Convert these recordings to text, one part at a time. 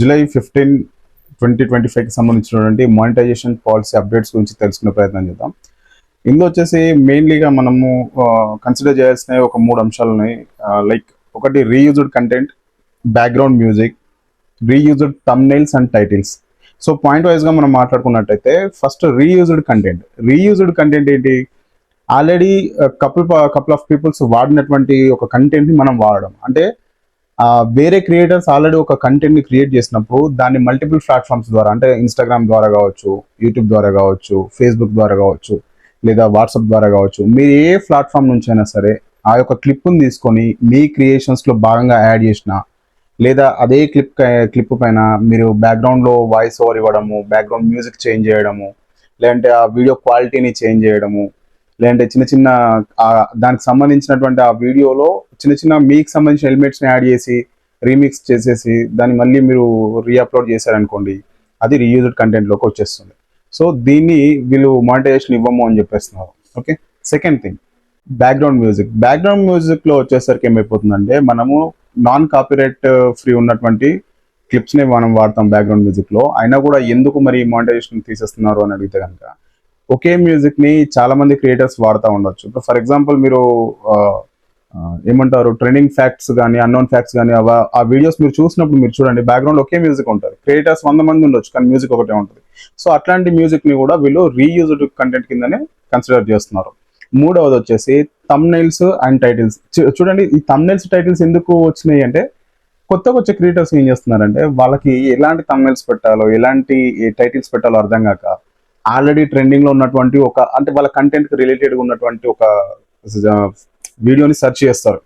July fifteen twenty twenty ఫైవ్కి సంబంధించినటువంటి monetisation policy updates గురించి తెలుసుకునే ప్రయత్నం చేద్దాం. ఇందులో వచ్చేసి మెయిన్లీగా మనము కన్సిడర్ చేయాల్సిన ఒక మూడు అంశాలని లైక్ ఒకటి reused content background music reused thumbnails and titles so point వైజ్గా మనం మాట్లాడుకున్నట్టయితే first reused content reused content ఏంటి? Already couple couple of peoples వాడినటువంటి ఒక కంటెంట్ని మనం వాడడం. అంటే వేరే క్రియేటర్స్ ఆల్రెడీ ఒక కంటెంట్ని క్రియేట్ చేసినప్పుడు దాన్ని మల్టిపుల్ ప్లాట్ఫామ్స్ ద్వారా అంటే ఇన్స్టాగ్రామ్ ద్వారా కావచ్చు యూట్యూబ్ ద్వారా కావచ్చు ఫేస్బుక్ ద్వారా కావచ్చు లేదా వాట్సాప్ ద్వారా కావచ్చు మీరు ఏ ప్లాట్ఫామ్ నుంచి అయినా సరే ఆ యొక్క క్లిప్ను తీసుకొని మీ క్రియేషన్స్లో భాగంగా యాడ్ చేసిన లేదా అదే క్లిప్ క్లిప్ పైన మీరు బ్యాక్గ్రౌండ్లో లో వాయిస్ ఓవర్ ఇవ్వడము బ్యాక్గ్రౌండ్ మ్యూజిక్ చేంజ్ చేయడము లేదంటే ఆ వీడియో క్వాలిటీని చేంజ్ చేయడము లేదంటే చిన్న చిన్న దానికి సంబంధించినటువంటి ఆ వీడియోలో చిన్న చిన్న మీకు సంబంధించిన ఎలిమెంట్స్ని యాడ్ చేసి రీమిక్స్ చేసేసి దాన్ని మళ్ళీ మీరు రీఅప్లోడ్ చేశారనుకోండి అది రీయూజ్డ్ కంటెంట్లోకి వచ్చేస్తుంది. సో దీన్ని వీళ్ళు మానిటైజేషన్ ఇవ్వము అని చెప్పేస్తున్నారు. Okay second thing background music background మ్యూజిక్లో వచ్చేసరికి ఏమైపోతుందంటే మనము నాన్ కాపీరైట్ ఫ్రీ ఉన్నటువంటి క్లిప్స్ని మనం వాడతాం బ్యాక్గ్రౌండ్ మ్యూజిక్లో అయినా కూడా ఎందుకు మరి మానిటైజేషన్ తీసేస్తున్నారు అని అడిగితే కనుక ఒకే మ్యూజిక్ని చాలా మంది క్రియేటర్స్ వాడుతూ ఉండొచ్చు. ఇప్పుడు ఫర్ ఎగ్జాంపుల్ మీరు ఏమంటారు ట్రెండింగ్ ఫ్యాక్ట్స్ కానీ అన్నోన్ ఫ్యాక్ట్స్ కానీ ఆ వీడియోస్ మీరు చూసినప్పుడు మీరు చూడండి బ్యాక్గ్రౌండ్ ఒకే మ్యూజిక్ ఉంటుంది. క్రియేటర్స్ వంద మంది ఉండొచ్చు కానీ మ్యూజిక్ ఒకటే ఉంటుంది. సో అట్లాంటి మ్యూజిక్ని కూడా వీళ్ళు రీయూజ్డ్ కంటెంట్ కిందనే కన్సిడర్ చేస్తున్నారు. మూడవది వచ్చేసి తమ్నైల్స్ అండ్ టైటిల్స్ చూడండి ఈ తమ్నైల్స్ టైటిల్స్ ఎందుకు వచ్చినాయి అంటే కొత్తగా వచ్చే క్రియేటర్స్ ఏం చేస్తున్నారంటే వాళ్ళకి ఎలాంటి తమ్నైల్స్ పెట్టాలో ఎలాంటి టైటిల్స్ పెట్టాలో అర్థం కాక ఆల్రెడీ ట్రెండింగ్లో ఉన్నటువంటి ఒక అంటే వాళ్ళ కంటెంట్కి రిలేటెడ్ ఉన్నటువంటి ఒక వీడియోని సెర్చ్ చేస్తారు.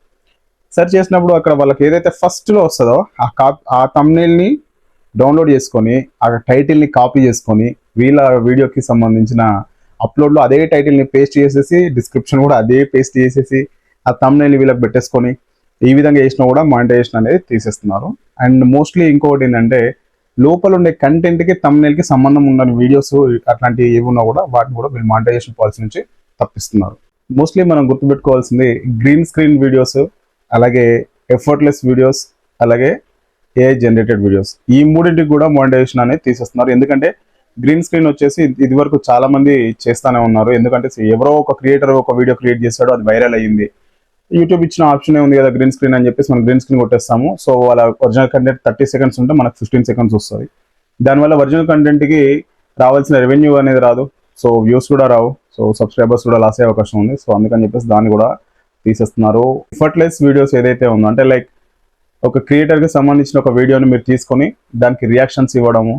సెర్చ్ చేసినప్పుడు అక్కడ వాళ్ళకి ఏదైతే ఫస్ట్లో వస్తుందో ఆ కాప్ ఆ thumbnail ని డౌన్లోడ్ చేసుకొని ఆ టైటిల్ని కాపీ చేసుకొని వీళ్ళ వీడియోకి సంబంధించిన అప్లోడ్లో అదే టైటిల్ని పేస్ట్ చేసేసి డిస్క్రిప్షన్ కూడా అదే పేస్ట్ చేసేసి ఆ thumbnail ని వీళ్ళకి పెట్టేసుకొని ఈ విధంగా చేసినా కూడా మానిటైజేషన్ అనేది తీసేస్తున్నారు. అండ్ మోస్ట్లీ ఇంకొకటి ఏంటంటే లోపల ఉండే కంటెంట్కి thumbnail కి సంబంధం ఉన్న వీడియోస్ అట్లాంటివి ఏవి ఉన్నా కూడా వాటిని కూడా వీళ్ళు మానిటైజేషన్ పాలసీ నుంచి తప్పిస్తున్నారు. మోస్ట్లీ మనం గుర్తుపెట్టుకోవాల్సింది గ్రీన్ స్క్రీన్ వీడియోస్ అలాగే ఎఫర్ట్లెస్ వీడియోస్ అలాగే ఏఐ జనరేటెడ్ వీడియోస్ ఈ మూడింటికి కూడా మానిటైజేషన్ అనేది తీసేస్తున్నారు. ఎందుకంటే గ్రీన్ స్క్రీన్ వచ్చేసి ఇది వరకు చాలా మంది చేస్తానే ఉన్నారు. ఎందుకంటే ఎవరో ఒక క్రియేటర్ ఒక వీడియో క్రియేట్ చేశాడో అది వైరల్ అయ్యింది. యూట్యూబ్ ఇచ్చిన ఆప్షన్ ఉంది కదా గ్రీన్ స్క్రీన్ అని చెప్పేసి మనం గ్రీన్ స్క్రీన్ కొట్టేస్తాము. సో వాళ్ళ ఒరిజినల్ కంటెంట్ థర్టీ సెకండ్స్ ఉంటే మనకు ఫిఫ్టీన్ సెకండ్స్ వస్తుంది. దానివల్ల ఒరిజినల్ కంటెంట్కి రావాల్సిన రెవెన్యూ అనేది రాదు. సో వ్యూస్ కూడా రావు. సో సబ్స్క్రైబర్స్ కూడా లాస్ అయ్యే అవకాశం ఉంది. సో అందుకని చెప్పేసి దాన్ని కూడా తీసేస్తున్నారు. ఎఫర్ట్లెస్ వీడియోస్ ఏదైతే ఉందో అంటే లైక్ ఒక క్రియేటర్కి సంబంధించిన ఒక వీడియోని మీరు తీసుకొని దానికి రియాక్షన్స్ ఇవ్వడము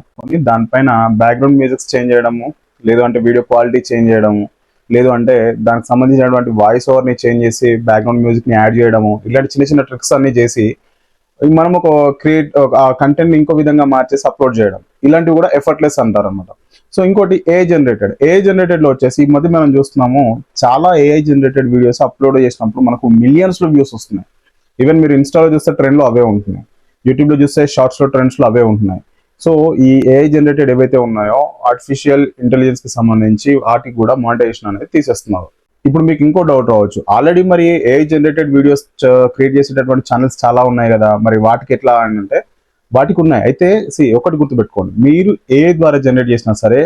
దానిపైన బ్యాక్గ్రౌండ్ మ్యూజిక్స్ చేంజ్ చేయడము లేదు అంటే వీడియో క్వాలిటీ చేంజ్ చేయడము లేదు అంటే దానికి సంబంధించినటువంటి వాయిస్ ఓవర్ని చేంజ్ చేసి బ్యాక్గ్రౌండ్ మ్యూజిక్ని యాడ్ చేయడము ఇలాంటి చిన్న చిన్న ట్రిక్స్ అన్ని చేసి మనం ఒక క్రియేట్ ఆ కంటెంట్ ఇంకో విధంగా మార్చేసి అప్లోడ్ చేయడం. ఇలాంటివి కూడా ఎఫర్ట్లెస్ అంటారు అనమాట సో ఇంకోటి ఏ జనరేటెడ్ ఏ జనరేటెడ్లో వచ్చేసి ఈ మధ్య మనం చూస్తున్నాము చాలా ఏఐ జనరేటెడ్ వీడియోస్ అప్లోడ్ చేసినప్పుడు మనకు మిలియన్స్లో వ్యూస్ వస్తున్నాయి. ఈవెన్ మీరు ఇన్స్టాలో చూస్తే ట్రెండ్లో అవే ఉంటున్నాయి. యూట్యూబ్లో చూస్తే షార్ట్స్లో ట్రెండ్స్లో అవే ఉంటున్నాయి. సో ఈ ఏఐ జనరేటెడ్ ఏవైతే ఉన్నాయో ఆర్టిఫిషియల్ ఇంటెలిజెన్స్కి సంబంధించి వాటికి కూడా మానిటైజేషన్ అనేది తీసేస్తున్నారు. ఇప్పుడు మీకు ఇంకో డౌట్ రావచ్చు. ఆల్రెడీ మరి ఏఐ జనరేటెడ్ వీడియోస్ క్రియేట్ చేసేటటువంటి ఛానల్స్ చాలా ఉన్నాయి కదా. మరి వాటికి ఎట్లా అని అంటే వాటికి ఉన్నాయి. అయితే సి ఒకటి గుర్తుపెట్టుకోండి. మీరు ఏ ద్వారా జనరేట్ చేసినా సరే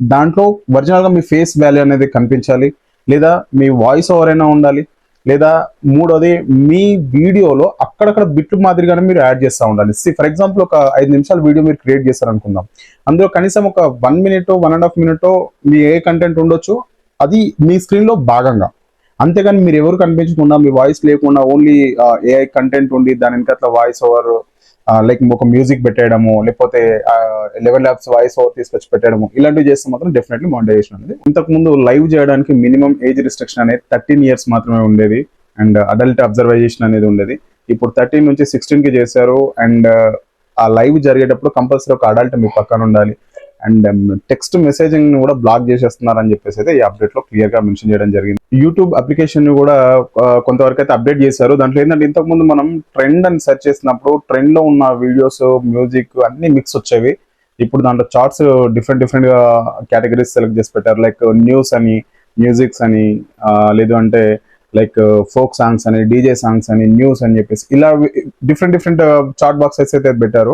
దాంట్లో ఒరిజినల్గా మీ ఫేస్ వాల్యూ అనేది కనిపించాలి. లేదా మీ వాయిస్ ఓవర్ అయినా ఉండాలి. లేదా మూడోది మీ వీడియోలో అక్కడక్కడ బిట్లు మాదిరిగానే మీరు యాడ్ చేస్తూ ఉండాలి. సి ఫర్ ఎగ్జాంపుల్ ఒక ఐదు నిమిషాల వీడియో మీరు క్రియేట్ చేస్తారు అనుకుందాం అందులో కనీసం ఒక one minute one and half minute మీ ఏ కంటెంట్ ఉండొచ్చు అది మీ స్క్రీన్లో భాగంగా. అంతేగాని మీరు ఎవరు కనిపించకుండా మీ వాయిస్ లేకుండా ఓన్లీ ఏఐ కంటెంట్ ఉండి దాని వెనకట్ల వాయిస్ ఓవర్ లైక్ ఒక మ్యూజిక్ పెట్టేయడము లేకపోతే లెవెన్ ల్యాబ్స్ వాయిస్ ఓవర్ తీసుకొచ్చి పెట్టడము ఇలాంటివి చేస్తే మాత్రం డెఫినెట్లీ మానిటైజేషన్ అనేది. ఇంతకు ముందు లైవ్ చేయడానికి మినిమం ఏజ్ రిస్ట్రిక్షన్ అనేది థర్టీన్ ఇయర్స్ మాత్రమే ఉండేది అండ్ అడల్ట్ అబ్జర్వైజేషన్ అనేది ఉండేది. ఇప్పుడు థర్టీన్ నుంచి సిక్స్టీన్కి చేశారు అండ్ uh, ఆ లైవ్ జరిగేటప్పుడు కంపల్సరీ ఒక అడల్ట్ మీ పక్కన ఉండాలి. అండ్ um, టెక్స్ట్ మెసేజింగ్ని కూడా బ్లాక్ చేసేస్తున్నారని చెప్పేసి అయితే ఈ అప్డేట్లో క్లియర్గా మెన్షన్ చేయడం జరిగింది. యూట్యూబ్ అప్లికేషన్ని కూడా కొంతవరకు అయితే అప్డేట్ చేశారు. దాంట్లో ఏంటంటే ఇంతకు ముందు మనం ట్రెండ్ అని సెర్చ్ చేసినప్పుడు ట్రెండ్లో ఉన్న వీడియోస్ మ్యూజిక్ అన్ని మిక్స్ వచ్చేవి. ఇప్పుడు దాంట్లో చార్ట్స్ డిఫరెంట్ డిఫరెంట్గా కేటగిరీస్ సెలెక్ట్ చేసి పెట్టారు. లైక్ న్యూస్ అని మ్యూజిక్స్ అని లేదు అంటే లైక్ ఫోక్ సాంగ్స్ అని డీజే సాంగ్స్ అని న్యూస్ అని చెప్పేసి ఇలా డిఫరెంట్ డిఫరెంట్ చార్ట్ బాక్సెస్ అయితే పెట్టారు.